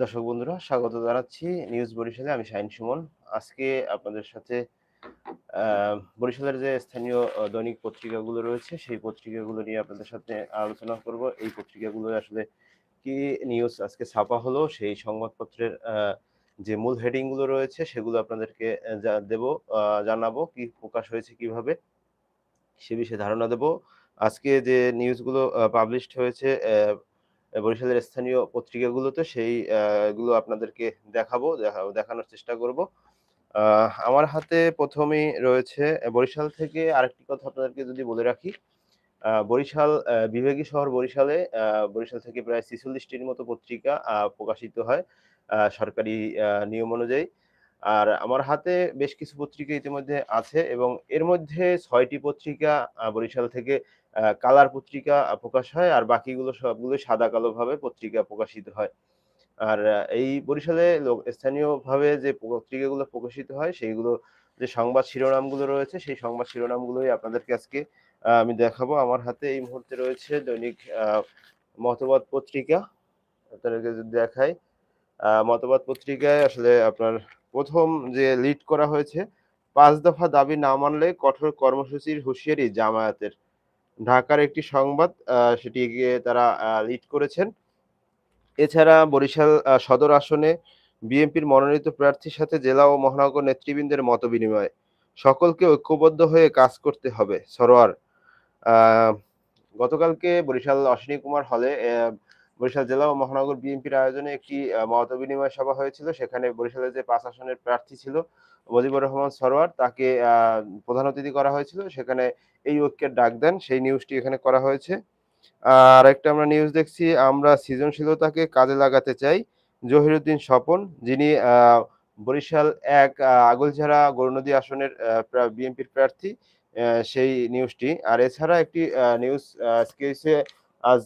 দর্শক বন্ধুরা, স্বাগত জানাচ্ছি নিউজ বরিশালে। আমি শাহিন সুমন। আজকে আপনাদের সাথে বরিশালের যে স্থানীয় দৈনিক পত্রিকাগুলো রয়েছে, সেই পত্রিকাগুলো নিয়ে আপনাদের সাথে আলোচনা করব। এই পত্রিকাগুলো আসলে কি নিউজ আজকে ছাপা হলো, সেই সংবাদপত্রের যে মূল হেডিংগুলো রয়েছে, সেগুলো আপনাদেরকে দেব জানাব। কি প্রকাশ হয়েছে, কীভাবে, সে বিষয়ে ধারণা দেব। আজকে যে নিউজগুলো পাবলিশড হয়েছে বরিশালের স্থানীয় পত্রিকাগুলোতে সেই গুলো আপনাদেরকে দেখাবো, দেখা- দেখানোর চেষ্টা করব। আমার হাতে প্রথমেই রয়েছে বরিশাল থেকে আরেকটি কথা আপনাদেরকে যদি বলে রাখি বরিশাল বিভাগী শহর বরিশালে বরিশাল থেকে প্রায় ছিচল্লিশটির মতো পত্রিকা প্রকাশিত হয় সরকারি নিয়ম অনুযায়ী। আর আমার হাতে বেশ কিছু পত্রিকা ইতিমধ্যে আছে এবং এর মধ্যে ছয়টি পত্রিকা বরিশাল থেকে কালার পত্রিকা প্রকাশ হয় আর বাকিগুলো সবগুলো সাদা কালো ভাবে পত্রিকা প্রকাশিত হয়। আর এই বরিশালে স্থানীয়ভাবে যে পত্রিকাগুলো প্রকাশিত হয় সেইগুলো যে সংবাদ শিরোনামগুলো রয়েছে সেই সংবাদ শিরোনামগুলোই আপনাদেরকে আজকে আমি দেখাবো। আমার হাতে এই মুহূর্তে রয়েছে দৈনিক মতবাদ পত্রিকা। আপনাদেরকে যদি দেখাই মতবাদ পত্রিকায় আসলে আপনার প্রথম যে লিড করা হয়েছে, পাঁচ দফা দাবি না মানলে কঠোর কর্মসূচির হুঁশিয়ারি জামায়াতের। ঢাকার একটি সংবাদ সেটি তারা লিড করেছেন। এছাড়া বরিশাল সদর আসনে বিএনপির মনোনীত প্রার্থীর সাথে জেলা ও মহানগর নেতৃবৃন্দের মত বিনিময় সকলকে ঐক্যবদ্ধ হয়ে কাজ করতে হবে, সরোয়ার। গতকালকে বরিশাল অশ্বিনী কুমার হলে বরিশাল জেলা ও মহানগর বিএনপির আয়োজনে একটি মত বিনিময় সভা হয়েছিল। সেখানে বরিশালের যে পাঁচ আসনের প্রার্থী ছিল মুজিবুর রহমান সরোয়ার তাকে প্রধান অতিথি করা হয়েছিল। সেখানে এই ঐক্যের ডাক দেন। সেই নিউজটি এখানে করা হয়েছে। আর একটা আমরা নিউজ দেখছি, আমরা সৃজনশীলতাকে কাজে লাগাতে চাই জহিরুদ্দিন স্বপন, যিনি বরিশাল এক আগলঝাড়া গৌরনদী আসনের বিএনপির প্রার্থী সেই নিউজটি আর এছাড়া একটি নিউজ আজকে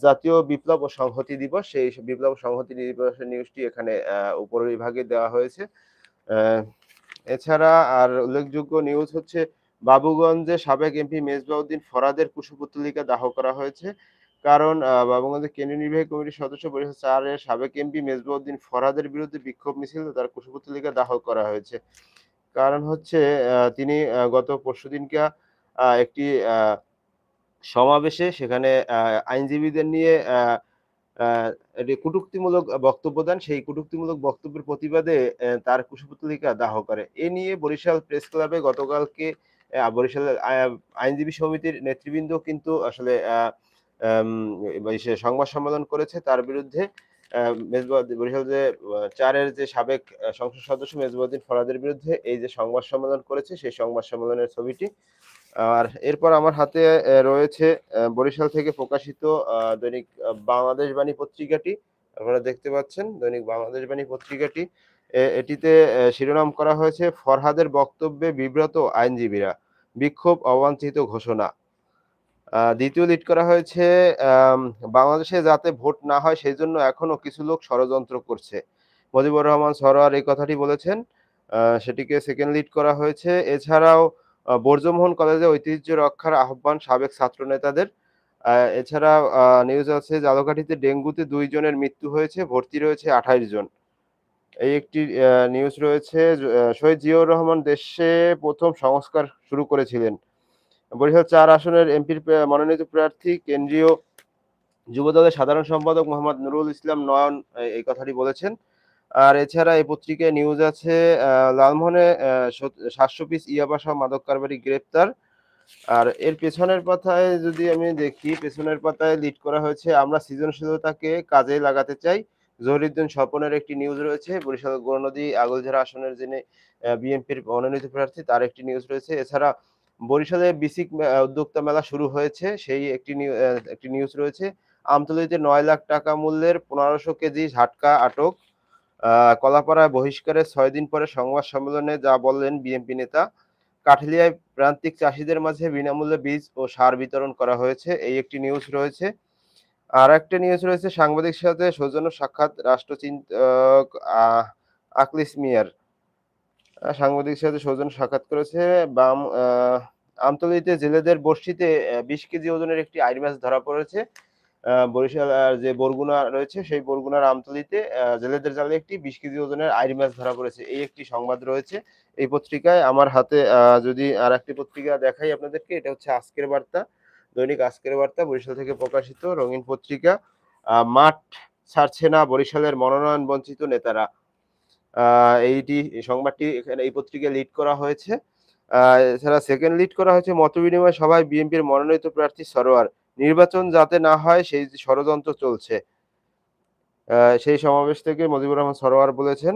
জাতীয় বিপ্লব ও সংহতি দিবস সেই বিপ্লব সংহতি দিবসের নিউজটি এখানে উপরের বিভাগে দেওয়া হয়েছে। এছাড়া আর উল্লেখযোগ্য নিউজ হচ্ছে বাবুগঞ্জে সাবেক এমপি মেজবাউদ্দিন ফরাদের কুশপুত্তলিকা দাহ করা হয়েছে। কারণ বাবুগঞ্জের কেন্দ্রীয় নির্বাহী কমিটির সদস্য বরিশাল চারের সাবেক এমপি মেজবাউদ্দিন ফরাদের বিরুদ্ধে বিক্ষোভ মিছিল তার কুশপুত্তলিকা দাহ করা হয়েছে। কারণ হচ্ছে তিনি গত পরশুদিনকে একটি আহ, সমাবেশে সেখানে আইনজীবীদের নিয়ে কটূক্তিমূলক বক্তব্য দেন। সেই কটূক্তিমূলক বক্তব্যের প্রতিবাদে তার কুশপুতলিকা দাহ করে। এ নিয়ে বরিশাল প্রেস ক্লাবে গতকালকে বরিশাল আইনজীবী সমিতির নেতৃবৃন্দ কিন্তু আসলে সংবাদ সম্মেলন করেছে। তার বিরুদ্ধে বরিশাল যে চারের যে সাবেক সংসদ সদস্য মেজবাউদ্দিন ফরাদের বিরুদ্ধে এই যে সংবাদ সম্মেলন করেছে, সেই সংবাদ সম্মেলনের ছবিটি আর এরপর আমার হাতে রয়েছে বরিশাল থেকে প্রকাশিত দৈনিক বাংলাদেশ বাণী পত্রিকাটি। আপনারা দেখতে পাচ্ছেন দৈনিক বাংলাদেশ বাণী পত্রিকাটি। এটিতে শিরোনাম করা হয়েছে, ফরহাদের বক্তব্যে বিব্রত আইনজীবীরা, বিক্ষোভ অবাঞ্ছিত ঘোষণা। দ্বিতীয় লিড করা হয়েছে বাংলাদেশে যাতে ভোট না হয় সেই জন্য এখনও কিছু লোক ষড়যন্ত্র করছে। মজিবুর রহমান সরোয়ার এই কথাটি বলেছেন। সেটিকে সেকেন্ড লিড করা হয়েছে। এছাড়াও বর্জমোহন কলেজে ঐতিহ্য রক্ষার আহ্বান সাবেক ছাত্র নেতাদের এছাড়া নিউজ আছে জালকাঠিতে ডেঙ্গুতে দুইজনের মৃত্যু হয়েছে, ভর্তি রয়েছে আঠাইশ জন। এই একটি নিউজ রয়েছে শহীদ জিয়াউর রহমান দেশে প্রথম সংস্কার শুরু করেছিলেন। বরিশাল চার আসনের এমপির মনোনীত প্রার্থী কেন্দ্রীয় যুবদলের সাধারণ সম্পাদক মোহাম্মদ নুরুল ইসলাম নয়ন এই কথাটি বলেছেন। আর এছাড়া এই পত্রিকায় নিউজ আছে লালমোহনে সাতশো পিস ইয়াবা সহ মাদক কারবারি গ্রেপ্তার। আর এর পেছনের পাতায় যদি আমি দেখি, পেছনের পাতায় লিড করা হয়েছে, আমরা সৃজনশীলতাকে কাজে লাগাতে চাই। জহিরুদ্দিন স্বপনের একটি নিউজ রয়েছে, বরিশাল গৌরনদী আগলঝাড়া আসনের যিনি বিএনপির মনোনীত প্রার্থী, তার একটি নিউজ রয়েছে। এছাড়া বরিশালে বিসিক উদ্যোক্তা মেলা শুরু হয়েছে, সেই একটি একটি নিউজ রয়েছে। আমতলিতে নয় লাখ টাকা মূল্যের পনেরোশো কেজি ঝাটকা আটক। কলাপাড়ায় বহিষ্কারের ছয় দিন পরে সংবাদ সম্মেলনে যা বললেন বিএনপি নেতা কাঠালিয়ায় প্রান্তিক চাষিদের মাঝে বিনামূল্যে বীজ ও সার বিতরণ করা হয়েছে। এই একটি নিউজ রয়েছে। আর একটা নিউজ রয়েছে সাংবাদিক সাথে সৌজন্য সাক্ষাৎ রাষ্ট্রচিন্তক আহ, আকলিস মিয়ার। সাংবাদিক সাথে সৌজন্য সাক্ষাৎ করেছে। বাম আহ, আমতলীতে জেলেদের বর্ষিতে বিশ কেজি ওজনের একটি আইর মাছ ধরা পড়েছে। বরিশাল যে বরগুনা রয়েছে, সেই বরগুনার আমতলিতে জেলেদের জালে একটি বিশ কেজি ওজনের আইড় মাছ ধরা পড়েছে। এই একটি সংবাদ রয়েছে এই পত্রিকায়। আমার হাতে যদি আর একটি পত্রিকা দেখাই আপনাদেরকে, এটা হচ্ছে আজকের বার্তা, দৈনিক আজকের বার্তা, বরিশাল থেকে প্রকাশিত রঙিন পত্রিকা। মাঠ ছাড়ছে না বরিশালের মনোনয়ন বঞ্চিত নেতারা। এইটি এই সংবাদটি এখানে এই পত্রিকায় লিড করা হয়েছে। এছাড়া সেকেন্ড লিড করা হয়েছে মতবিনিময় সভায় বিএনপির মনোনীত প্রার্থী সরোয়ার। নির্বাচন যাতে না হয়, সেই ষড়যন্ত্র চলছে। সেই সমাবেশ থেকে মজিবুর রহমান সরোয়ার বলেছেন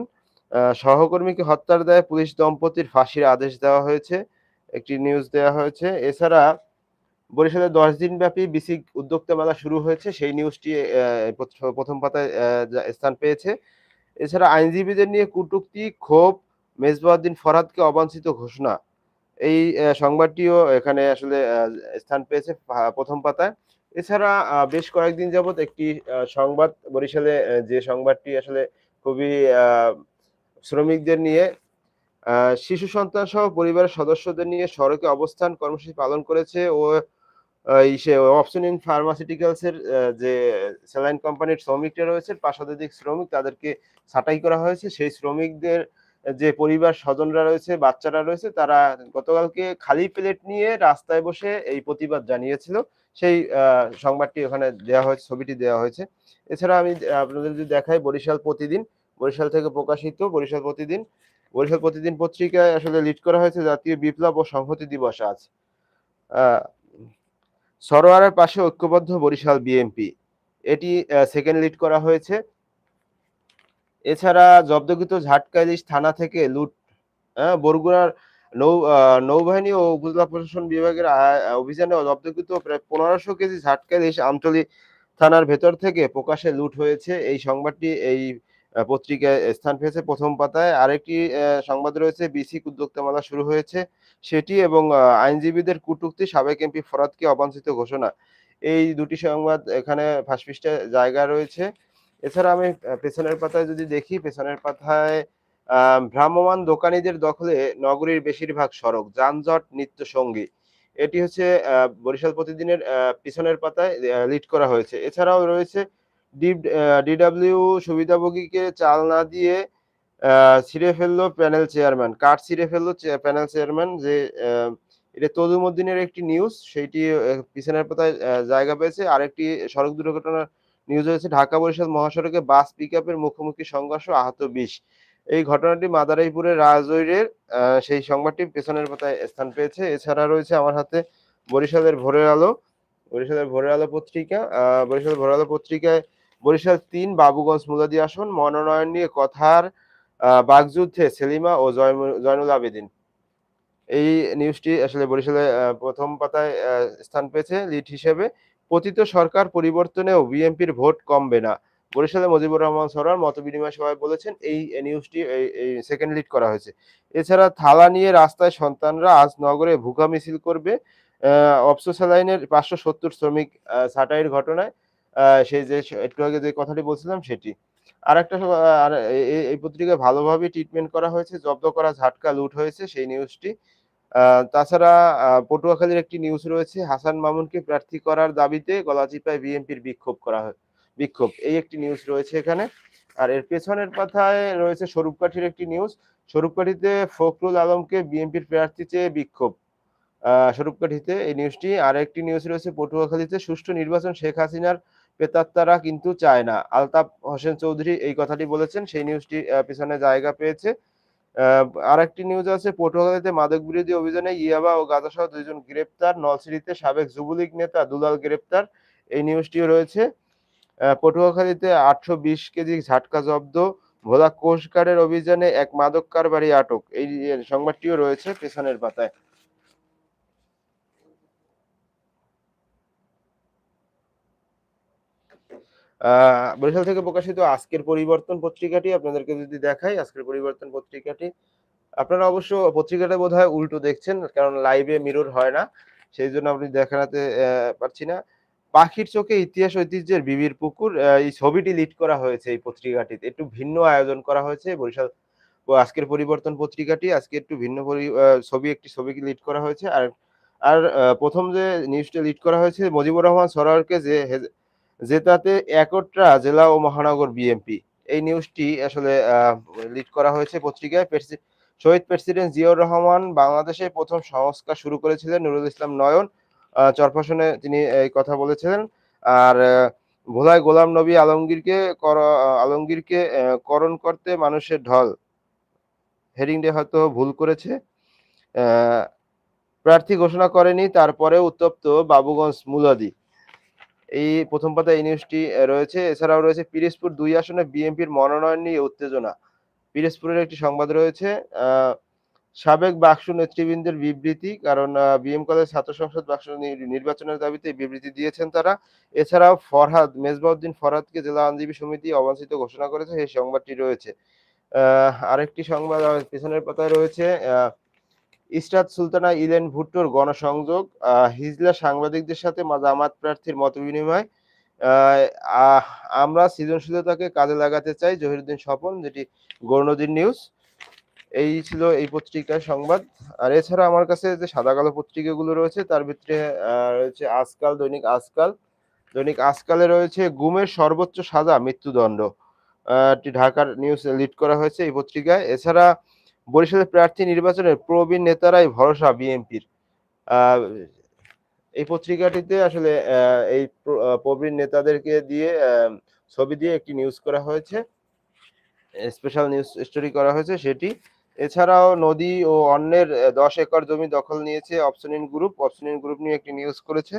সহকর্মীকে হত্যার দায়ে পুলিশ দম্পতির ফাঁসির আদেশ দেওয়া হয়েছে, একটি নিউজ দেওয়া হয়েছে। এছাড়া বরিশালে দশ দিন ব্যাপী বিসি উদ্যোক্তা মেলা শুরু হয়েছে, সেই নিউজটি প্রথম পাতায় স্থান পেয়েছে। এছাড়া আইনজীবীদের নিয়ে কটূক্তি, ক্ষোভ মেজবাউদ্দিন ফরহাদকে অবাঞ্ছিত ঘোষণা। এই সংবাদটিও এখানে আসলে স্থান পেয়েছে প্রথম পাতায়। এছাড়া বেশ কয়েকদিন যাবত একটি সংবাদ বরিশালে যে সংবাদটি আসলে খুবই শ্রমিকদের নিয়ে শিশু সন্তান সহ পরিবারের সদস্যদের নিয়ে সড়কে অবস্থান কর্মসূচি পালন করেছে ও অপশন ইন ফার্মাসিউটিক্যালস যে স্যালাইন কোম্পানির শ্রমিকরা রয়েছে পাঁচ শতাধিক শ্রমিক তাদেরকে ছাঁটাই করা হয়েছে। সেই শ্রমিকদের যে পরিবার স্বজনরা রয়েছে, বাচ্চারা রয়েছে, তারা গতকালকে খালি প্লেট নিয়ে রাস্তায় বসে এই প্রতিবাদ জানিয়েছিল। সেই সংবাদটি ওখানে দেওয়া হয়েছে, ছবিটি দেওয়া হয়েছে। এছাড়া আমি আপনাদের যদি দেখাই বরিশাল প্রতিদিন, বরিশাল থেকে প্রকাশিত বরিশাল প্রতিদিন বরিশাল প্রতিদিন পত্রিকায় আসলে লিড করা হয়েছে জাতীয় বিপ্লব ও সংহতি দিবস আজ। সরোয়ারের পাশে ঐক্যবদ্ধ বরিশাল বিএমপি এটি সেকেন্ড লিড করা হয়েছে। এছাড়া জব্দকৃত ঝাটকাইলিশ থানা থেকে লুট আহ, বরগুনার নৌ নৌবাহিনী ও উপজেলা প্রশাসন বিভাগের অভিযানে জব্দকৃত প্রায় পনেরোশো কেজি ঝাটকাইলিশ আমতলী থানার ভেতর থেকে প্রকাশে লুট হয়েছে। এই সংবাদটি এই পত্রিকায় স্থান পেয়েছে প্রথম পাতায়। আরেকটি সংবাদ রয়েছে বিসিক উদ্যোক্তা মেলা শুরু হয়েছে সেটি এবং আইনজীবীদের কটূক্তি সাবেক এমপি ফরাদকে অবাঞ্ছিত ঘোষণা। এই দুটি সংবাদ এখানে ফাঁসপৃষ্ঠে জায়গা রয়েছে। এছাড়া আমি পেছনের পাতায় যদি দেখি পেছনের পাতায় আহ, ভ্রাম্যমাণ দোকানীদের দখলে নগরীর বেশিরভাগ সড়ক যানজট নিত্য সঙ্গী। এটি হচ্ছে বরিশাল প্রতিদিনের পিছনের পাতায় লিড করা হয়েছে। এছাড়াও রয়েছে ডিডব্লিউ সুবিধাভোগীকে চাল না দিয়ে ছিঁড়ে ফেলল প্যানেল চেয়ারম্যান। কাঠ ছিঁড়ে ফেলল প্যানেল চেয়ারম্যান যে এটা তদুমুদ্দিনের একটি নিউজ সেইটি পিছনের পাতায় জায়গা পেয়েছে। আরেকটি সড়ক দুর্ঘটনার নিউজ হয়েছে ঢাকা বরিশাল মহাসড়কে বাস পিকআপের মুখোমুখি সংঘর্ষ আহত বিশ। এই ঘটনাটি মাদারীপুরের রাজৈরের সেই সংবাদটি পেছনের পাতায় স্থান পেয়েছে। এছাড়া রয়েছে আমার হাতে বরিশালের ভোরের আলো, বরিশালের ভোরের আলো পত্রিকা বরিশালের ভোরের আলো পত্রিকায় বরিশাল তিন, বাবুগঞ্জ মুলাদি আসন, মনোনয়ন নিয়ে কথার বাগযুদ্ধে সেলিমা ও জয়নুল আবেদিন। এই নিউজটি আসলে বরিশালে প্রথম পাতায় স্থান পেয়েছে লিড হিসেবে। পতিত সরকার পরিবর্তনেও বিএনপির ভোট কমবে না। বরিশালে মুজিবুর রহমান সরার মত বিনিময় সভায় বলেছেন, এই নিউজটি সেকেন্ড লিড করা হয়েছে। এছাড়া থালা নিয়ে রাস্তায় সন্তানরা আজ নগরে ভুকা মিছিল করবে। অপসোসালাইনের পাঁচশো সত্তর শ্রমিক ছাঁটাইয়ের ঘটনায় সেই যে, একটু আগে যে কথাটি বলছিলাম সেটি। আর একটা এই পত্রিকায় ভালোভাবে ট্রিটমেন্ট করা হয়েছে, জব্দ করা ঝাটকা লুট হয়েছে, সেই নিউজটি তাছাড়া পটুয়াখালীর একটি নিউজ রয়েছে, হাসান মামুনকে প্রার্থী করার দাবিতে গলাচিপায় বিএনপির বিক্ষোভ করা হয়, বিক্ষোভ। এই একটি নিউজ রয়েছে এখানে। আর এর পেছনের কথায় রয়েছে স্বরূপকাঠির একটি নিউজ স্বরূপকাঠিতে ফখরুল আলমকে বিএনপির প্রার্থী চেয়ে বিক্ষোভ। স্বরূপকাঠিতে এই নিউজটি আর একটি নিউজ রয়েছে পটুয়াখালীতে, সুষ্ঠু নির্বাচন শেখ হাসিনার পেতাত্তারা কিন্তু চায় না। আলতাফ হোসেন চৌধুরী এই কথাটি বলেছেন। সেই নিউজটি পেছনে জায়গা পেয়েছে। আর একটি নিউজ আছে, পটুয়াখালীতে মাদক বিরোধী অভিযানে ইয়াবা ও গাঁজাসহ দুইজন গ্রেপ্তার নলসিটিতে সাবেক যুবলীগ নেতা দুলাল গ্রেপ্তার, এই নিউজটিও রয়েছে। পটুয়াখালীতে আটশো বিশ কেজি ঝাটকা জব্দ, ভোলা কোস্টগার্ডের অভিযানে এক মাদক কারবারি আটক এই সংবাদটিও রয়েছে পেছনের পাতায়। বরিশাল থেকে প্রকাশিত আজকের পরিবর্তন পত্রিকাটি আপনাদেরকে যদি দেখাই, আজকের পরিবর্তন পত্রিকাটি, আপনারা অবশ্য পত্রিকাটা বোধহয় উল্টো দেখছেন, কারণ লাইভে মিরর হয় না, সেই জন্য আপনি দেখাতে পারছি না। পাখির চোখে ইতিহাস, ঐতিহ্যের বিবির পুকুর এই ছবিটি লিড করা হয়েছে এই পত্রিকাটিতে। একটু ভিন্ন আয়োজন করা হয়েছে বরিশাল আজকের পরিবর্তন পত্রিকাটি, আজকে একটু ভিন্ন ছবি, একটি ছবিকে লিড করা হয়েছে। আর আর প্রথম যে নিউজটা লিড করা হয়েছে, মজিবুর রহমান সরোয়ারকে যে জেতাতে একট্রা জেলা ও মহানগর বিএনপি। এই নিউজটি আসলে লিড করা হয়েছে পত্রিকায়। শহীদ প্রেসিডেন্ট জিয়াউর রহমান বাংলাদেশে প্রথম সংস্কার শুরু করেছিলেন নুরুল ইসলাম নয়ন। আহ, চরফাশনে তিনি এই কথা বলেছিলেন। আর ভোলায় গোলাম নবী আলমগীরকে আলমগীরকে করণ করতে মানুষের ঢল। হেডিং ডে হয়তো ভুল করেছে। প্রার্থী ঘোষণা করেনি তারপরে উত্তপ্ত বাবুগঞ্জ মুলাদি। এই প্রথম পাতায় এই নিউজটি রয়েছে। এছাড়াও রয়েছে পিরিজপুর দুই আসনে বিএনপির মনোনয়ন নিয়ে উত্তেজনা। পিরিজপুরের একটি সংবাদ রয়েছে সাবেক বাকসু নেতৃবৃন্দের বিবৃতি কারণ বিএম কলেজ ছাত্র সংসদ বাকসু নির্বাচনের দাবিতে বিবৃতি দিয়েছেন তারা। এছাড়াও ফরহাদ মেজবাউদ্দিন ফরহাদকে জেলা আইনজীবী সমিতি অবাঞ্ছিত ঘোষণা করেছে এই সংবাদটি রয়েছে। আরেকটি সংবাদ পিছনের পাতায় রয়েছে আহ, ইসরাত সুলতানা ইলেন ভুট্টোর গণসংযোগ হিজলা সাংবাদিকদের সাথে জামাত প্রার্থীর মত বিনিময় আমরা সৃজনশীলতাকে কাজে লাগাতে চাই। জহিরুদ্দিন স্বপন, যেটি গৌরনদীর নিউজ। এই ছিল এই পত্রিকার সংবাদ। আর এছাড়া আমার কাছে যে সাদা কালো পত্রিকাগুলো রয়েছে, তার ভিতরে রয়েছে আজকাল, দৈনিক আজকাল। দৈনিক আজকালে রয়েছে গুমের সর্বোচ্চ সাজা, মৃত্যুদণ্ড। ঢাকার নিউজ লিড করা হয়েছে এই পত্রিকায়। এছাড়া বরিশালের প্রার্থী নির্বাচনে প্রবীণ নেতারাই ভরসা বিএনপির। এই পত্রিকাটিতে আসলে এই প্রবীণ নেতাদেরকে দিয়ে ছবি দিয়ে একটি নিউজ করা হয়েছে। স্পেশাল নিউজ স্টোরি করা হয়েছে সেটি। এছাড়াও নদী ও অন্যের দশ একর জমি দখল নিয়েছে অপশনিন গ্রুপ অপশনিন গ্রুপ নিয়ে একটি নিউজ করেছে।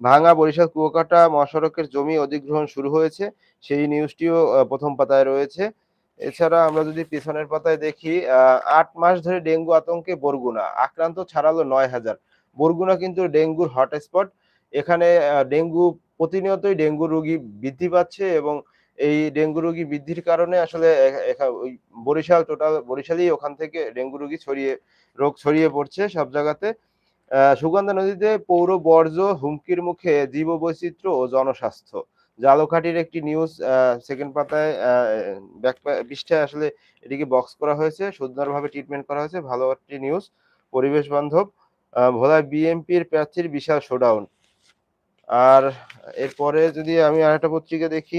ভাঙা বরিশাল কুয়াকাটা মহাসড়কের জমি অধিগ্রহণ শুরু হয়েছে। সেই নিউজটিও প্রথম পাতায় রয়েছে। এছাড়া আমরা যদি পিছনের পাতায় দেখি আট মাস ধরে ডেঙ্গু আতঙ্কে বরগুনা, আক্রান্ত ছাড়ালো নয় হাজার। বরগুনা কিন্তু ডেঙ্গুর হটস্পট। এখানে ডেঙ্গু প্রতিনিয়তই ডেঙ্গু রোগী বৃদ্ধি পাচ্ছে এবং এই ডেঙ্গু রোগী বৃদ্ধির কারণে আসলে বরিশাল টোটাল, বরিশালই ওখান থেকে ডেঙ্গু রোগী ছড়িয়ে, রোগ ছড়িয়ে পড়ছে সব জায়গাতে। সুগন্ধা নদীতে পৌর বর্জ্য, হুমকির মুখে জীব বৈচিত্র্য ও জনস্বাস্থ্য। জালকাঠির একটি নিউজ সেকেন্ড পাতায় ব্যাক পৃষ্ঠায় আসলে এটিকে বক্স করা হয়েছে। সুন্দরভাবে ট্রিটমেন্ট করা হয়েছে। ভালো একটি নিউজ পরিবেশ বান্ধব আহ, ভোলায় বিএনপির প্রার্থীর বিশাল শোডাউন আর এরপরে যদি আমি আরেকটা পত্রিকা দেখি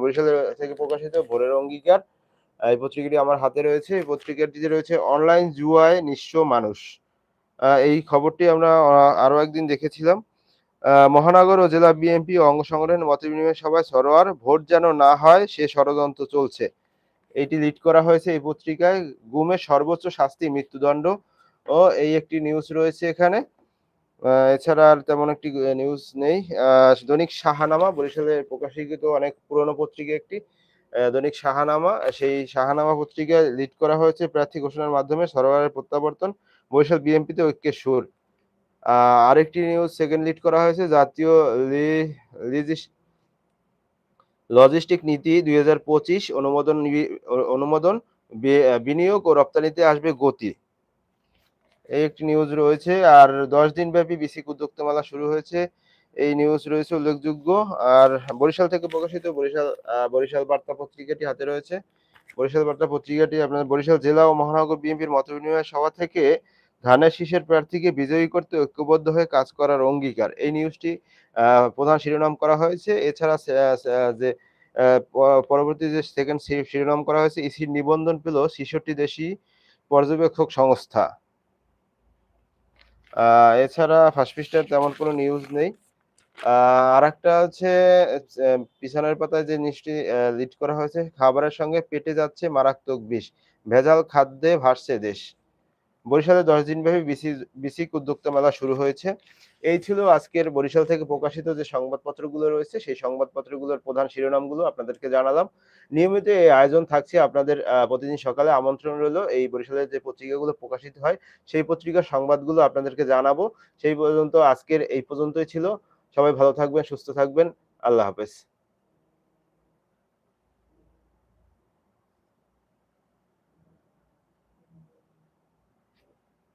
বরিশাল থেকে প্রকাশিত ভোরের অঙ্গীকার এই পত্রিকাটি আমার হাতে রয়েছে। এই পত্রিকাটিতে রয়েছে অনলাইন জুয়ায় নিঃস্ব মানুষ। এই খবরটি আমরা আহ, আরও একদিন দেখেছিলাম। মহানগর ও জেলা বিএনপি অঙ্গ সংগঠনের মত বিনিময় সভায় সরোয়ার ভোট যেন না হয়, সে ষড়যন্ত্র চলছে। এটি লিড করা হয়েছে এই পত্রিকায়। গুমের সর্বোচ্চ শাস্তি, মৃত্যুদণ্ড ও এই একটি নিউজ রয়েছে এখানে। এছাড়া আর তেমন একটি নিউজ নেই। দৈনিক শাহানামা, বরিশালে প্রকাশিত অনেক পুরনো পত্রিকা একটি। দৈনিক শাহানামা, সেই শাহানামা পত্রিকায় লিড করা হয়েছে প্রার্থী ঘোষণার মাধ্যমে সরোয়ারের প্রত্যাবর্তন। বরিশাল বিএনপিতে ঐক্যের সুর। আরেকটি নিউজ সেকেন্ড লিড করা হয়েছে, জাতীয় লজিস্টিক নীতি দুই হাজার পঁচিশ, অনুমোদন অনুমোদন বিনিয়োগ ও রপ্তানিতে আসবে গতি। এই একটি নিউজ রয়েছে, আর দশ দিন ব্যাপী বিসিক উদ্যোক্তা মেলা শুরু হয়েছে। এই নিউজ রয়েছে উল্লেখযোগ্য, আর বরিশাল থেকে প্রকাশিত বরিশাল বরিশাল বার্তা পত্রিকাটি হাতে রয়েছে। বরিশাল বার্তা পত্রিকাটি আপনার বরিশাল জেলা ও মহানগর বিএনপির মত বিনিময় সভা থেকে ধানের শীষের প্রার্থীকে বিজয়ী করতে ঐক্যবদ্ধ হয়ে কাজ করার অঙ্গীকার। এই নিউজটি প্রধান শিরোনাম করা হয়েছে। এছাড়া যে পরবর্তী যে সেকেন্ড শিরোনাম করা হয়েছে, ইসির নিবন্ধন পেল ছেষট্টি দেশি পর্যবেক্ষক সংস্থা। এছাড়া ফার্স্ট তেমন কোনো নিউজ নেই। আর একটা হচ্ছে পিছনের পাতায় যে নিউজটি লিড করা হয়েছে, খাবারের সঙ্গে পেটে যাচ্ছে মারাত্মক বিষ। ভেজাল খাদ্যে ভাসছে দেশ। বরিশালে দশ দিনব্যাপী বিসি বিসিক উদ্যোক্তা মেলা শুরু হয়েছে। এই ছিল আজকের বরিশাল থেকে প্রকাশিত যে সংবাদপত্রগুলো রয়েছে, সেই সংবাদপত্রগুলোর প্রধান শিরোনামগুলো আপনাদেরকে জানালাম। নিয়মিত এই আয়োজন থাকছে আপনাদের প্রতিদিন সকালে আমন্ত্রণ রইল। এই বরিশালের যে পত্রিকাগুলো প্রকাশিত হয়, সেই পত্রিকার সংবাদগুলো আপনাদেরকে জানাব। সেই পর্যন্ত আজকের এই পর্যন্তই ছিল। সবাই ভালো থাকবেন, সুস্থ থাকবেন। আল্লাহ হাফেজ।